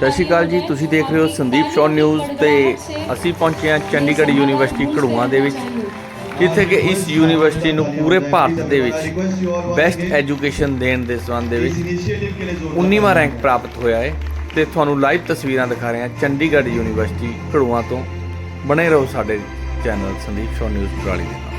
ਸਤਿ ਸ਼੍ਰੀ ਅਕਾਲ ਜੀ, ਤੁਸੀਂ ਦੇਖ ਰਹੇ ਹੋ ਸੰਦੀਪ ਸ਼ੋਰ ਨਿਊਜ਼ ਤੇ ਅਸੀਂ ਪਹੁੰਚੇ ਹਾਂ ਚੰਡੀਗੜ੍ਹ ਯੂਨੀਵਰਸਿਟੀ ਘੜੂਆਂ ਦੇ ਵਿੱਚ, ਜਿੱਥੇ ਕਿ ਇਸ ਯੂਨੀਵਰਸਿਟੀ ਨੂੰ ਪੂਰੇ ਭਾਰਤ ਦੇ ਵਿੱਚ ਬੈਸਟ ਐਜੂਕੇਸ਼ਨ ਦੇਣ ਦੇ ਸੰਬੰਧ ਦੇ ਵਿੱਚ 19ਵਾਂ ਰੈਂਕ ਪ੍ਰਾਪਤ ਹੋਇਆ ਹੈ ਤੇ ਤੁਹਾਨੂੰ ਲਾਈਵ ਤਸਵੀਰਾਂ ਦਿਖਾ ਰਹੇ ਹਾਂ ਚੰਡੀਗੜ੍ਹ ਯੂਨੀਵਰਸਿਟੀ ਘੜੂਆਂ ਤੋਂ। ਬਣੇ ਰਹੋ ਸਾਡੇ ਚੈਨਲ ਸੰਦੀਪ ਸ਼ੋਰ ਨਿਊਜ਼ ਪੁਰਾਲੀ ਦੇ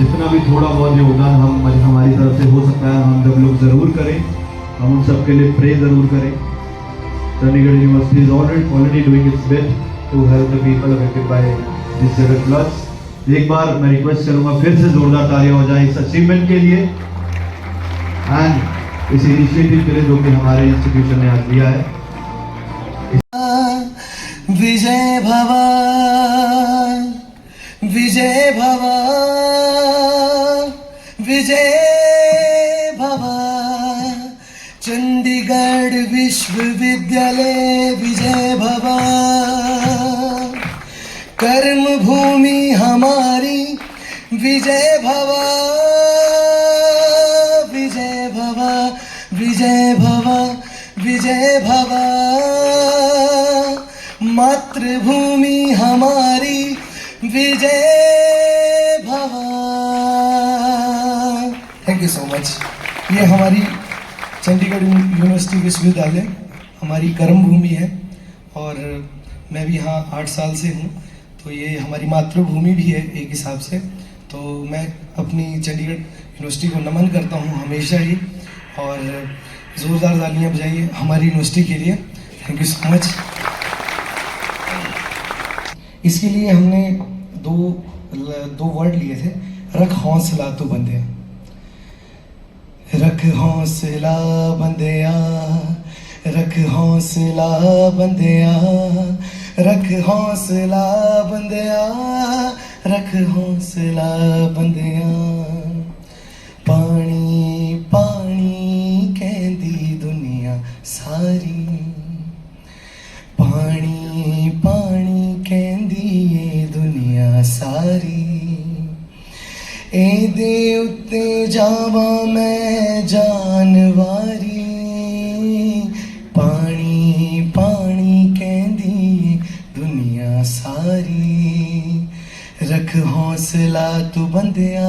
जितना भी थोड़ा बहुत योगदान हम हमारी तरफ़ से हो सकता है, हम सब लोग ज़रूर करें, हम उन सबके लिए प्रे ज़रूर करें। Chandigarh university is already doing its best to help the people affected by this seven floods एक बार मैं रिक्वेस्ट करूँगा, फिर से जोरदार तालियाँ हो जाए इस अचीवमेंट के लिए। एंड इस इनिशिएटिव के लिए जो कि हमारे इंस्टीट्यूशन ने आज लिया है। विजय भव विजय भव विजय भव चंडीगढ़ विश्वविद्यालय विजय भव कर्म भूमि हमारी विजय भव विजय भव विजय भव विजय भव मातृभूमि हमारी विजय भव थैंक यू सो मच। ये हमारी चंडीगढ़ यूनिवर्सिटी विश्वविद्यालय हमारी कर्म भूमि है और मैं भी यहाँ आठ साल से हूँ तो ये हमारी मातृभूमि भी है एक हिसाब से। तो मैं अपनी चंडीगढ़ यूनिवर्सिटी को नमन करता हूँ हमेशा ही और ज़ोरदार तालियाँ बजाइए हमारी यूनिवर्सिटी के लिए। थैंक यू सो मच इसके लिए हमने दो दो वर्ड लिए थे, रख हौसला तो बंदे ਰੱਖ ਹੌਸਲਾ ਬੰਦਿਆ, ਰੱਖ ਹੌਸਲਾ ਬੰਦਿਆ, ਰੱਖ ਹੌਸਲਾ ਬੰਦਿਆ, ਰੱਖ ਹੌਸਲਾ ਬੰਦਿਆ। ਪਾਣੀ ਪਾਣੀ ਕਹਿੰਦੀ ਦੁਨੀਆ ਸਾਰੀ। ਪਾਣੀ ਪਾਣੀ ਕਹਿੰਦੀ ਏ ਦੁਨੀਆ ਸਾਰੀ। ਇਹਦੇ ਉੱਤੇ ਜਾਵਾਂ ਮੈਂ ਜਾਨਵਾਰੀ। ਪਾਣੀ ਪਾਣੀ ਕਹਿੰਦੀ ਦੁਨੀਆ ਸਾਰੀ। ਰੱਖ ਹੌਸਲਾ ਤੂੰ ਬੰਦਿਆ,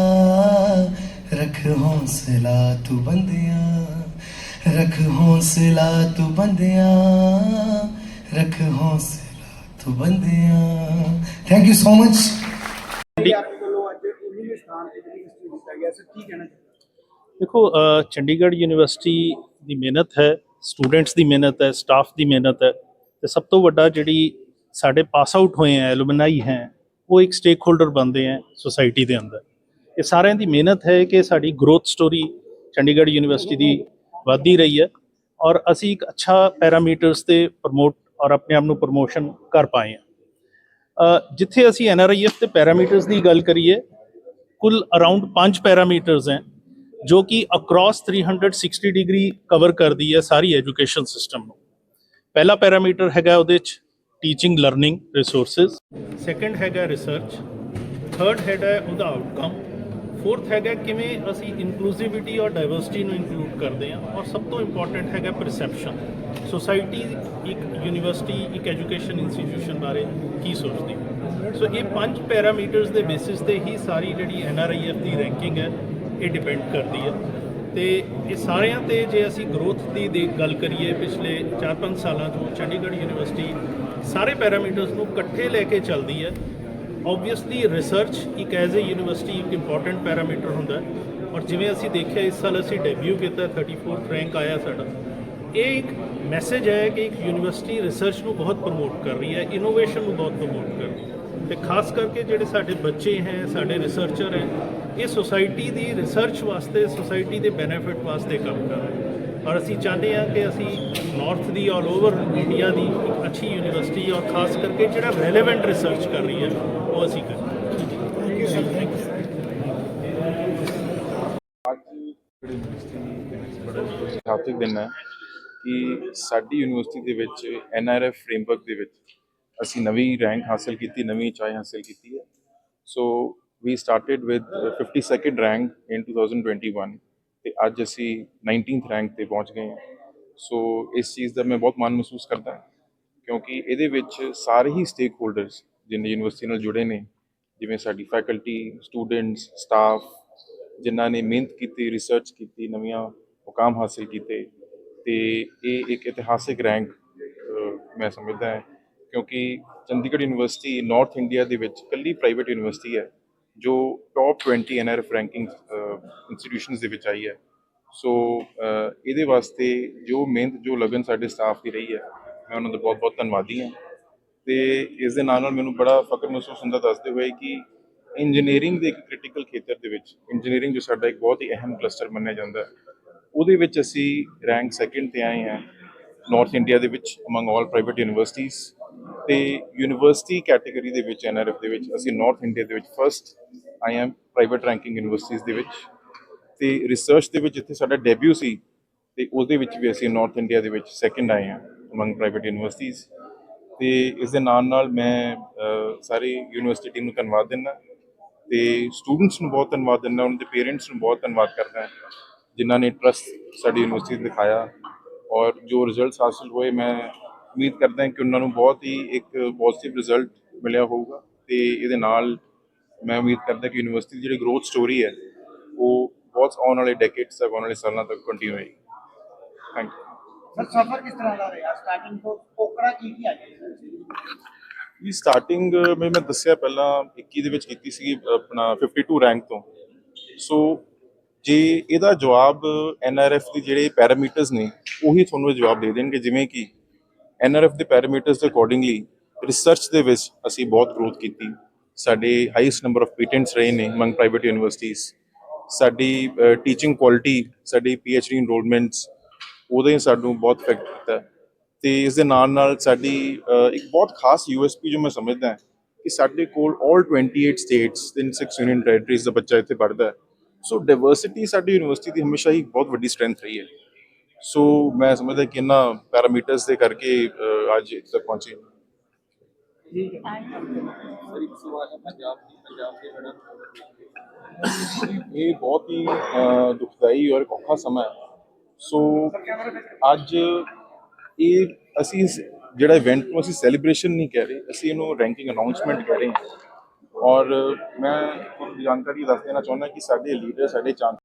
ਰੱਖ ਹੌਸਲਾ ਤੂੰ ਬੰਦਿਆ, ਰੱਖ ਹੌਸਲਾ ਤੂੰ ਬੰਦਿਆ, ਰੱਖ ਹੌਸਲਾ ਤੂੰ ਬੰਦਿਆ। Thank you so much sir ਕੀ ਕਹਿਣਾ ਦੇਖੋ ਚੰਡੀਗੜ੍ਹ ਯੂਨੀਵਰਸਿਟੀ ਦੀ ਮਿਹਨਤ ਹੈ, ਸਟੂਡੈਂਟਸ ਦੀ ਮਿਹਨਤ ਹੈ, ਸਟਾਫ ਦੀ ਮਿਹਨਤ ਹੈ ਤੇ ਸਭ ਤੋਂ ਵੱਡਾ ਜਿਹੜੀ ਸਾਡੇ ਪਾਸ ਆਊਟ ਹੋਏ ਆ ਐਲੂਮਨਾਈ ਹੈ, ਉਹ ਇੱਕ ਸਟੇਕ ਹੋਲਡਰ ਬਣਦੇ ਆ ਸੋਸਾਇਟੀ ਦੇ ਅੰਦਰ। ਇਹ ਸਾਰਿਆਂ ਦੀ ਮਿਹਨਤ ਹੈ ਕਿ ਸਾਡੀ ਗਰੋਥ ਸਟੋਰੀ ਚੰਡੀਗੜ੍ਹ ਯੂਨੀਵਰਸਿਟੀ ਦੀ ਵਧਦੀ ਰਹੀ ਹੈ ਔਰ ਅਸੀਂ ਇੱਕ ਅੱਛਾ ਪੈਰਾਮੀਟਰਸ ਤੇ ਪ੍ਰਮੋਟ ਔਰ ਆਪਣੇ ਆਪ ਨੂੰ ਪ੍ਰਮੋਸ਼ਨ ਕਰ ਪਾਏ ਆ ਜਿੱਥੇ ਅਸੀਂ ਐਨਆਰਆਈਐਫ ਤੇ ਪੈਰਾਮੀਟਰਸ ਦੀ ਗੱਲ ਕਰੀਏ ਕੁੱਲ ਅਰਾਊਂਡ 5 ਪੈਰਾਮੀਟਰਸ ਹੈ ਜੋ ਕਿ ਅਕ੍ਰੋਸ 360 ਡਿਗਰੀ ਕਵਰ ਕਰਦੀ ਹੈ ਸਾਰੀ ਐਜੂਕੇਸ਼ਨ ਸਿਸਟਮ ਨੂੰ ਪਹਿਲਾ ਪੈਰਾਮੀਟਰ ਹੈਗਾ ਉਹਦੇ ਚ ਟੀਚਿੰਗ ਲਰਨਿੰਗ ਰਿਸੋਰਸਸ ਸੈਕੰਡ ਹੈਗਾ ਰਿਸਰਚ ਥਰਡ ਹੈਗਾ ਉਹਦਾ ਆਊਟਕਮ ਫੋਰਥ ਹੈਗਾ ਕਿਵੇਂ ਅਸੀਂ ਇਨਕਲੂਸਿਵਿਟੀ ਔਰ ਡਾਈਵਰਸਿਟੀ ਨੂੰ ਇਨਕਲੂਡ ਕਰਦੇ ਹਾਂ ਔਰ ਸਭ ਤੋਂ ਇੰਪੋਰਟੈਂਟ ਹੈਗਾ ਪਰਸੈਪਸ਼ਨ ਸੋਸਾਇਟੀ ਇੱਕ ਯੂਨੀਵਰਸਿਟੀ ਇੱਕ ਐਜੂਕੇਸ਼ਨ ਇੰਸਟੀਟਿਊਸ਼ਨ ਬਾਰੇ ਕੀ ਸੋਚਦੀ ਸੋ ਇਹ ਪੰਜ ਪੈਰਾਮੀਟਰਸ ਦੇ ਬੇਸਿਸ ਤੇ ਹੀ ਸਾਰੀ ਜਿਹੜੀ ਐਨਆਰਆਈਐਫ ਦੀ ਰੈਂਕਿੰਗ ਹੈ, ਇਹ ਡਿਪੈਂਡ ਕਰਦੀ ਹੈ। ਤੇ ਇਹ ਸਾਰਿਆਂ ਤੇ ਜੇ ਅਸੀਂ ਗਰੋਥ ਦੀ ਦੇ ਗੱਲ ਕਰੀਏ, ਪਿਛਲੇ 4-5 ਸਾਲਾਂ ਤੋਂ ਚੰਡੀਗੜ੍ਹ ਯੂਨੀਵਰਸਿਟੀ ਸਾਰੇ ਪੈਰਾਮੀਟਰਸ ਨੂੰ ਇਕੱਠੇ ਲੈ ਕੇ ਚੱਲਦੀ ਹੈ। ਆਬਵੀਅਸਲੀ ਰਿਸਰਚ ਇੱਕ ਐਜ਼ ਅ ਯੂਨੀਵਰਸਿਟੀ ਇੱਕ ਇੰਪੋਰਟੈਂਟ ਪੈਰਾਮੀਟਰ ਹੁੰਦਾ ਔਰ ਜਿਵੇਂ ਅਸੀਂ ਦੇਖਿਆ ਇਸ ਸਾਲ ਅਸੀਂ ਡੈਬਿਊ ਕੀਤਾ 34th ਰੈਂਕ ਆਇਆ ਸਾਡਾ। ਇਹ ਇੱਕ ਮੈਸੇਜ ਹੈ ਕਿ ਇੱਕ ਯੂਨੀਵਰਸਿਟੀ ਰਿਸਰਚ ਨੂੰ ਬਹੁਤ ਪ੍ਰਮੋਟ ਕਰ ਰਹੀ ਹੈ ਇਨੋਵੇਸ਼ਨ ਨੂੰ ਬਹੁਤ ਪ੍ਰਮੋਟ ਕਰ ਰਹੀ ਹੈ। ਤੇ ਖਾਸ ਕਰਕੇ ਜਿਹੜੇ ਸਾਡੇ ਬੱਚੇ ਹੈ, ਸਾਡੇ ਰਿਸਰਚਰ ਹੈ, ਇਹ ਸੋਸਾਇਟੀ ਦੀ ਰਿਸਰਚ ਵਾਸਤੇ ਸੋਸਾਇਟੀ ਦੇ ਬੈਨੀਫਿਟ ਵਾਸਤੇ ਕੰਮ ਕਰ ਰਹੇ ਔਰ ਅਸੀਂ ਚਾਹੁੰਦੇ ਹਾਂ ਕਿ ਅਸੀਂ ਨਾਰਥ ਦੀ ਆਲ ਓਵਰ ਇੰਡੀਆ ਦੀ ਇੱਕ ਅੱਛੀ ਯੂਨੀਵਰਸਿਟੀ ਔਰ ਖਾਸ ਕਰਕੇ ਜਿਹੜਾ ਰੈਲੇਵੈਂਟ ਰਿਸਰਚ ਕਰ ਰਹੀ ਹੈ ਉਹ ਅਸੀਂ ਕਰੀਏ ਬੜਾ ਇਤਿਹਾਸਿਕ ਦਿਨ ਹੈ ਕਿ ਸਾਡੀ ਯੂਨੀਵਰਸਿਟੀ ਦੇ ਵਿੱਚ ਐਨਆਰਐਫ ਫਰੇਮਵਰਕ ਦੇ ਵਿੱਚ ਅਸੀਂ ਨਵੀਂ ਰੈਂਕ ਹਾਸਲ ਕੀਤੀ ਨਵੀਂ ਉਚਾਈ ਹਾਸਲ ਕੀਤੀ ਹੈ। ਸੋ we started with uh, 52nd rank in 2021 ਤੇ ਅੱਜ ਅਸੀਂ 19th ਰੈਂਕ ਤੇ ਪਹੁੰਚ ਗਏ ਹਾਂ। ਸੋ ਇਸ ਚੀਜ਼ ਦਾ ਮੈਂ ਬਹੁਤ ਮਾਣ ਮਹਿਸੂਸ ਕਰਦਾ ਕਿਉਂਕਿ ਇਹਦੇ ਵਿੱਚ ਸਾਰੇ ਹੀ ਸਟੇਕ ਹੋਲਡਰਸ ਜਿੰਨੇ ਯੂਨੀਵਰਸਿਟੀ ਨਾਲ ਜੁੜੇ ਨੇ, ਜਿਵੇਂ ਸਾਡੀ ਫੈਕਲਟੀ ਸਟੂਡੈਂਟਸ ਸਟਾਫ ਜਿਨ੍ਹਾਂ ਨੇ ਮਿਹਨਤ ਕੀਤੀ ਰਿਸਰਚ ਕੀਤੀ, ਨਵੀਆਂ ਮੁਕਾਮ ਹਾਸਿਲ ਕੀਤੇ, ਤੇ ਇਹ ਇੱਕ ਇਤਿਹਾਸਿਕ ਰੈਂਕ ਮੈਂ ਸਮਝਦਾ ਹਾਂ, ਕਿਉਂਕਿ ਚੰਡੀਗੜ੍ਹ ਯੂਨੀਵਰਸਿਟੀ ਨਾਰਥ ਇੰਡੀਆ ਦੇ ਵਿੱਚ ਇਕੱਲੀ ਪ੍ਰਾਈਵੇਟ ਯੂਨੀਵਰਸਿਟੀ ਹੈ। ਜੋ ਟੌਪ 20 ਐਨਆਰਐਫ ਰੈਂਕਿੰਗ ਇੰਸਟੀਟਿਊਸ਼ਨਸ ਦੇ ਵਿੱਚ ਆਈ ਹੈ। ਸੋ ਇਹਦੇ ਵਾਸਤੇ ਜੋ ਮਿਹਨਤ, ਜੋ ਲਗਨ ਸਾਡੇ ਸਟਾਫ ਦੀ ਰਹੀ ਹੈ, ਮੈਂ ਉਹਨਾਂ ਦਾ ਬਹੁਤ ਬਹੁਤ ਧੰਨਵਾਦੀ ਹਾਂ। ਤੇ ਇਸ ਦੇ ਨਾਲ ਨਾਲ ਮੈਨੂੰ ਬੜਾ ਫਖਰ ਮਹਿਸੂਸ ਹੁੰਦਾ ਦੱਸਦੇ ਹੋਏ ਕਿ ਇੰਜੀਨੀਅਰਿੰਗ ਦੇ ਇੱਕ ਕ੍ਰਿਟੀਕਲ ਖੇਤਰ ਦੇ ਵਿੱਚ ਇੰਜੀਨੀਅਰਿੰਗ ਜੋ ਸਾਡਾ ਇੱਕ ਬਹੁਤ ਹੀ ਅਹਿਮ ਕਲਸਟਰ ਮੰਨਿਆ ਜਾਂਦਾ ਹੈ, ਉਹਦੇ ਵਿੱਚ ਅਸੀਂ ਰੈਂਕ ਸੈਕਿੰਡ ਤੇ ਆਏ ਹਾਂ। ਨਾਰਥ ਇੰਡੀਆ ਦੇ ਵਿੱਚ ਅਮੰਗ ਆਲ ਪ੍ਰਾਈਵੇਟ ਯੂਨੀਵਰਸਿਟੀਆਂ ਤੇ ਯੂਨੀਵਰਸਿਟੀ ਕੈਟਾਗਰੀ ਦੇ ਵਿੱਚ ਐਨਆਰਐਫ ਦੇ ਵਿੱਚ, ਅਸੀਂ ਨਾਰਥ ਇੰਡੀਆ ਦੇ ਵਿੱਚ first I M private ranking universities ਦੇ ਵਿੱਚ। ਤੇ ਰਿਸਰਚ ਦੇ ਵਿੱਚ ਜਿੱਥੇ ਸਾਡਾ ਡੈਬਿਊ ਸੀ ਤੇ ਉਹਦੇ ਵਿੱਚ ਵੀ ਅਸੀਂ ਨਾਰਥ ਇੰਡੀਆ ਦੇ ਵਿੱਚ ਸੈਕਿੰਡ ਆਏ ਹਾਂ ਅਮੰਗ ਪ੍ਰਾਈਵੇਟ ਯੂਨੀਵਰਸਿਟੀਜ਼ ਤੇ ਇਸ ਦੇ ਨਾਲ ਨਾਲ ਮੈਂ ਸਾਰੀ ਯੂਨੀਵਰਸਿਟੀ ਟੀਮ ਨੂੰ ਧੰਨਵਾਦ ਦਿੰਦਾ। ਤੇ ਸਟੂਡੈਂਟਸ ਨੂੰ ਬਹੁਤ ਧੰਨਵਾਦ ਦਿੰਦਾ, ਉਹਨਾਂ ਦੇ ਪੇਰੈਂਟਸ ਨੂੰ ਬਹੁਤ ਧੰਨਵਾਦ ਕਰਦਾ, ਜਿਨ੍ਹਾਂ ਨੇ ਟਰਸਟ ਸਾਡੀ ਯੂਨੀਵਰਸਿਟੀ ਤੇ ਦਿਖਾਇਆ। ਔਰ ਜੋ ਰਿਜ਼ਲਟਸ ਹਾਸਲ ਹੋਏ, ਮੈਂ ਉਮੀਦ ਕਰਦਾ ਕਿ ਉਹਨਾਂ ਨੂੰ ਬਹੁਤ ਹੀ ਇੱਕ ਪੋਜ਼ਿਟਿਵ ਰਿਜ਼ਲਟ ਮਿਲਿਆ ਹੋਊਗਾ ਤੇ ਇਹਦੇ ਨਾਲ ਮੈਂ ਉਮੀਦ ਕਰਦਾ ਕਿ ਯੂਨੀਵਰਸਿਟੀ ਦੀ ਜਿਹੜੀ ਗਰੋਥ ਸਟੋਰੀ ਹੈ ਉਹ ਬਹੁਤ ਆਉਣ ਵਾਲੇ ਡੈਕੇਡਸ ਤੱਕ ਆਉਣ ਵਾਲੇ ਸਾਲਾਂ ਤੱਕ ਕੰਟੀਨਿਊ ਹੋਏਗੀ। ਥੈਂਕ ਯੂ ਸਰ ਸਫਰ ਕਿਸ ਤਰ੍ਹਾਂ ਦਾ ਰਿਹਾ? ਸਟਾਰਟਿੰਗ ਤੋਂ ਕੋਕੜਾ ਕੀ ਕੀ ਆ ਗਿਆ? ਇਹ ਸਟਾਰਟਿੰਗ ਮੈਂ ਮੈਂ ਦੱਸਿਆ ਪਹਿਲਾਂ 21 ਦੇ ਵਿੱਚ ਕੀਤੀ ਸੀ ਆਪਣਾ 52 ਰੈਂਕ ਤੋਂ। ਸੋ ਜੇ ਇਹਦਾ ਜਵਾਬ ਐਨਆਰਐਫ ਦੇ ਜਿਹੜੇ ਪੈਰਾਮੀਟਰਸ ਨੇ ਉਹੀ ਤੁਹਾਨੂੰ ਜਵਾਬ ਦੇ ਦੇਣਗੇ ਜਿਵੇਂ ਕਿ ਐਨਆਰਐਫ ਦੇ ਪੈਰਾਮੀਟਰਸ ਦੇ ਅਕੋਰਡਿੰਗਲੀ ਰਿਸਰਚ ਦੇ ਵਿੱਚ ਅਸੀਂ ਬਹੁਤ ਗਰੋਥ ਕੀਤੀ। ਸਾਡੇ ਹਾਈਐਸਟ ਨੰਬਰ ਆਫ ਪੇਟੈਂਟਸ ਰਹੇ ਨੇ ਅਮੰਗ ਪ੍ਰਾਈਵੇਟ ਯੂਨੀਵਰਸਿਟੀਜ਼ ਸਾਡੀ ਟੀਚਿੰਗ ਕੁਆਲਿਟੀ ਸਾਡੀ ਪੀਐਚਡੀ ਇਨਰੋਲਮੈਂਟਸ ਉਹਦੇ ਸਾਨੂੰ ਬਹੁਤ ਇਫੈਕਟ ਕੀਤਾ। ਹੈ। ਤੇ ਇਸ ਦੇ ਨਾਲ ਨਾਲ ਸਾਡੀ ਇੱਕ ਬਹੁਤ ਖਾਸ ਯੂਐਸਪੀ ਜੋ ਮੈਂ ਸਮਝਦਾ ਹਾਂ ਕਿ ਸਾਡੇ ਕੋਲ 올28 ਸਟੇਟਸ ਤੇ 6 ਯੂਨੀਅਨ ਟੈਰੀਟਰੀਜ਼ ਦਾ ਬੱਚਾ ਇੱਥੇ ਪੜ੍ਹਦਾ ਸੋ ਡਾਈਵਰਸਿਟੀ ਸਾਡੀ ਯੂਨੀਵਰਸਿਟੀ ਦੀ ਹਮੇਸ਼ਾ ਹੀ ਬਹੁਤ ਵੱਡੀ ਸਟਰੈਂਥ ਰਹੀ ਹੈ। ਸੋ ਮੈਂ ਸਮਝਦਾ ਕਿ ਇਹਨਾਂ ਪੈਰਾਮੀਟਰਸ ਦੇ ਕਰਕੇ ਅੱਜ ਇੱਥੇ ਤੱਕ ਪਹੁੰਚੇ। ਇਹ ਬਹੁਤ ਹੀ ਦੁਖਦਾਈ ਔਰ ਇੱਕ ਔਖਾ ਸਮਾਂ ਹੈ। ਸੋ ਅੱਜ ਇਹ ਅਸੀਂ ਜਿਹੜਾ ਇਵੈਂਟ ਨੂੰ ਅਸੀਂ ਸੈਲੀਬ੍ਰੇਸ਼ਨ ਨਹੀਂ ਕਹਿ ਰਹੇ ਅਸੀਂ ਇਹਨੂੰ ਰੈਂਕਿੰਗ ਅਨਾਉਂਸਮੈਂਟ ਕਹਿ ਰਹੇ ਹਾਂ। ਔਰ ਮੈਂ ਤੁਹਾਨੂੰ ਜਾਣਕਾਰੀ ਦੱਸ ਦੇਣਾ ਚਾਹੁੰਦਾ ਕਿ ਸਾਡੇ ਲੀਡਰ ਸਾਡੇ ਚਾਂਸ